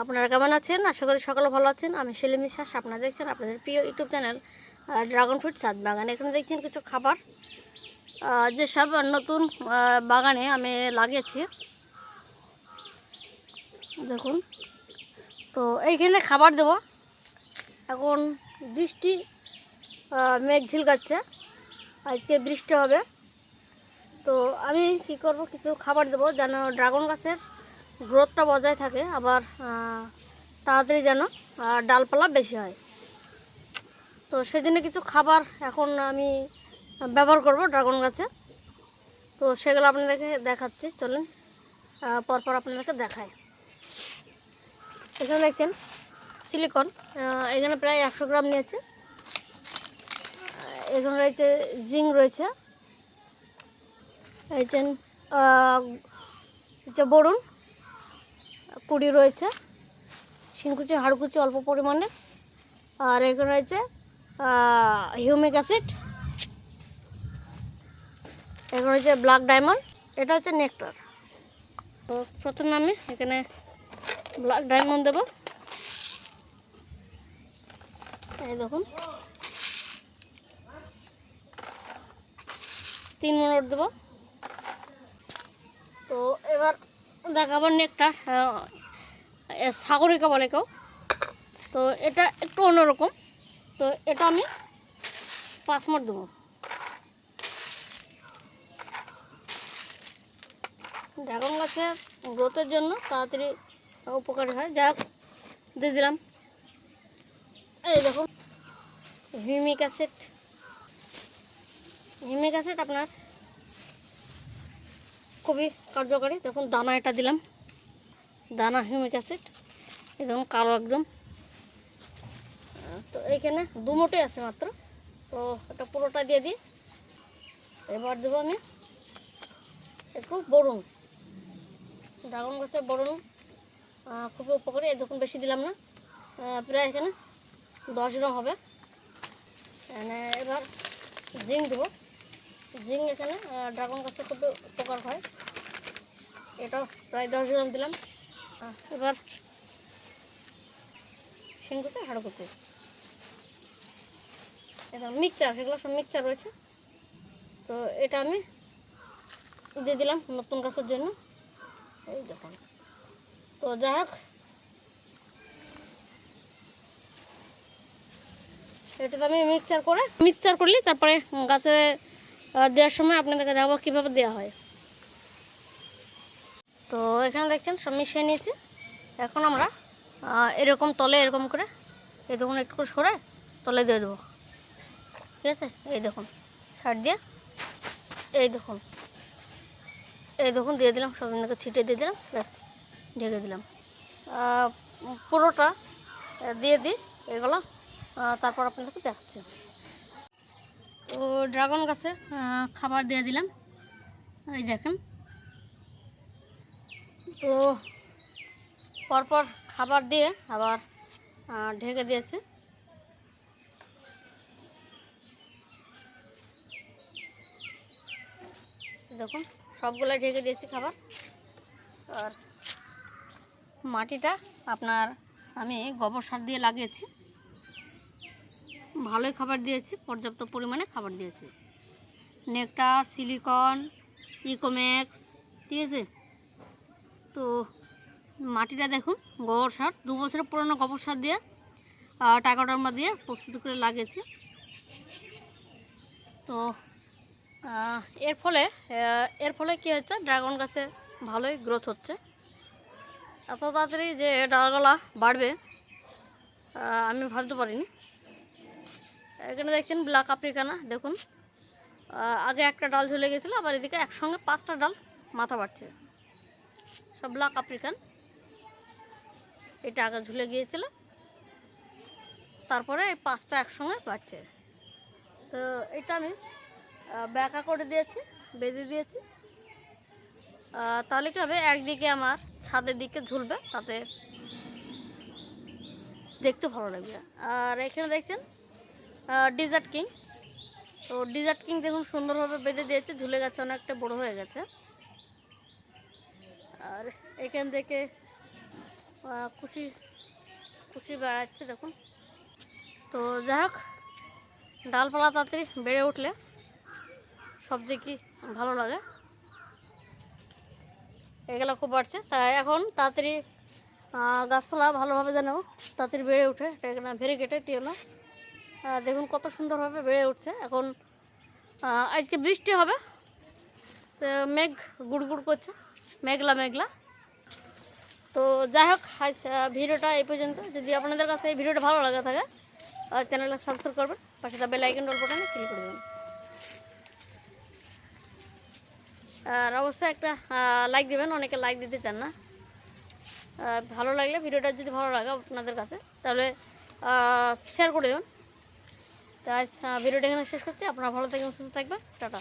আপনারা কেমন আছেন? আশা করি সকলে ভালো আছেন। আমি সেলিম বিশ্বাস, আপনারা দেখছেন আপনাদের প্রিয় ইউটিউব চ্যানেল ড্রাগন ফ্রুট ছাদ বাগান। এখানে দেখছেন কিছু খাবার। যেসব নতুন বাগানে আমি লাগিয়েছি। দেখুন। তো এইখানে খাবার দেব। এখন বৃষ্টি মেঘ ঝিলকাচ্ছে। আজকে বৃষ্টি হবে। তো আমি কি করব? কিছু খাবার দেবো যেন ড্রাগন গাছের গ্রোথটা বজায় থাকে, আবার তাড়াতাড়ি যেন ডালপালা বেশি হয়। তো সেদিনে কিছু খাবার এখন আমি ব্যবহার করব ড্রাগন গাছে। তো সেগুলো আপনাদেরকে দেখাচ্ছি, চলুন পরপর আপনাদেরকে দেখায় এখানে দেখছেন, সিলিকন এখানে প্রায় একশো গ্রাম নিয়েছে। এখানে রয়েছে জিঙ্ক রয়েছে। রয়েছেন হচ্ছে বরুণ কুড়ি রয়েছে। শিংকুচি হাড়কুচি অল্প পরিমাণে। আর এখানে রয়েছে হিউমিক অ্যাসিড এখানে রয়েছে ব্ল্যাক ডায়মন্ড এটা হচ্ছে নেকটার তো প্রথমে আমি এখানে ব্ল্যাক ডায়মন্ড দেবো। এই দেখুন। তিন মিনিট দেবো। তো এবার দেখাবার নেকটা সাগরিকা বলে কেউ। তো এটা একটু অন্যরকম। তো এটা আমি পাঁচ মিনিট দেবো। ড্রাগন গাছের গ্রোথের জন্য তাড়াতাড়ি উপকারী হয়। যা দিয়ে দিলাম। এই দেখুন, হিউমিক অ্যাসিড। হিউমিক অ্যাসিড আপনার খুবই কার্যকারী। দেখুন, দানা এটা দিলাম। দানা, হিউমিক অ্যাসিড। দেখুন, কালো একদম। তো এইখানে দু মোটে আছে মাত্র। তো এটা পুরোটা দিয়ে দিই। এবার দেবো আমি একটু বরুণ। ড্রাগন গাছের বরুণ খুবই উপকারী। এই দেখুন, বেশি দিলাম না। প্রায় এখানে দশ গ্রাম হবে। এবার জিঙ্ক দেবো। জিঙ্ক এখানে ড্রাগন গাছে খুব উপকার হয়। এটাও প্রায় দশ গ্রাম দিলাম। এবার শিংকুচি হাড়কুচি। এটা মিক্সচার সেগুলো সব মিক্সচার রয়েছে। তো এটা আমি দিয়ে দিলাম নতুন গাছের জন্য। এই দেখুন। তো যাই হোক এটা আমি মিক্সচার করে, মিক্সচার করলি তারপরে গাছে দেওয়ার সময় আপনাদেরকে দেখাবো কীভাবে দেওয়া হয়। তো এখানে দেখছেন, সব মিশিয়ে নিয়েছি। এখন আমরা এরকম তলে এরকম করে, এই দেখুন, একটু করে সরে তলে দিয়ে দেবো। ঠিক আছে? এই দেখুন, ছাড় দিয়ে, এই দেখুন এই দেখুন, দিয়ে দিলাম, সব ছিটে দিয়ে দিলাম, ব্যাস, ঢেকে দিলাম। পুরোটা দিয়ে দিই, এগুলো তারপর আপনাদেরকে দেখাচ্ছি। তো ড্রাগন গাছে খাবার দিয়ে দিলাম। এই দেখেন। তো, পরপর খাবার দিয়ে আবার ঢেকে দিয়েছে। দেখুন সবগুলো ঢেকে দিয়েছি খাবার। আর মাটিটা আপনার, আমি গোবর সার দিয়ে লাগিয়েছি। ভালোই খাবার দিয়েছি, পর্যাপ্ত পরিমাণে খাবার দিয়েছি। নেকটার, সিলিকন ইকোম্যাক্স ঠিক আছে? তো মাটিটা দেখুন, গোবর সার, দু বছরের পুরনো গোবর সার দিয়ে টাকাটাম্বা দিয়ে প্রস্তুত করে লাগিয়েছি। তো এর ফলে এর ফলে কী হচ্ছে? ড্রাগন গাছে ভালোই গ্রোথ হচ্ছে। এত তাড়াতাড়ি যে ডালগুলা বাড়বে আমি ভাবতে পারিনি। এখানে দেখছেন ব্ল্যাক আফ্রিকানা, দেখুন। আগে একটা ডাল ঝুলে গেছিল, আবার এদিকে একসঙ্গে পাঁচটা ডাল মাথা বাড়ছে। সব ব্ল্যাক আফ্রিকান। এটা আগে ঝুলে গিয়েছিল, তারপরে এই পাঁচটা একসঙ্গে বাড়ছে। তো এটা আমি ব্যাকা করে দিয়েছি, বেঁধে দিয়েছি। তাহলে কী হবে? একদিকে আমার ছাদের দিকে ঝুলবে, তাতে দেখতে ভালো লাগবে। আর এখানে দেখছেন ডিজার্ট কিং তো ডিজার্ট কিং দেখুন সুন্দরভাবে বেঁধে দিয়েছে, ঝুলে গেছে, অনেকটা বড় হয়ে গেছে। আর এখান থেকে খুশি খুশি বেড়াচ্ছে, দেখুন। তো যাই হোক, ডালপালা তাড়াতাড়ি বেড়ে উঠলে সব দিকই ভালো লাগে। এগুলো খুব বাড়ছে, তাই এখন তাড়াতাড়ি গাছপালা ভালোভাবে যেন তাড়াতাড়ি বেড়ে ওঠে এখানে ভেরিগেটে টিওলা দেখুন কত সুন্দরভাবে বেড়ে উঠছে। এখন আজকে বৃষ্টি হবে। তো মেঘ গুড় গুড় করছে, মেঘলা মেঘলা। তো যাই হোক, আজ ভিডিওটা এই পর্যন্ত। যদি আপনাদের কাছে এই ভিডিওটা ভালো লাগে থাকে চ্যানেলটা সাবস্ক্রাইব করবেন। পাশে বেল আইকন রোল বাটনে ক্লিক করে দেবেন। আর অবশ্যই একটা লাইক দেবেন। অনেকে লাইক দিতে চান না। ভালো লাগলে ভিডিওটা যদি ভালো লাগে আপনাদের কাছে, তাহলে শেয়ার করে দেবেন। তো আজ ভিডিওটা এখানে শেষ করছি। আপনারা ভালো থাকবেন সুস্থ থাকবেন। টাটা।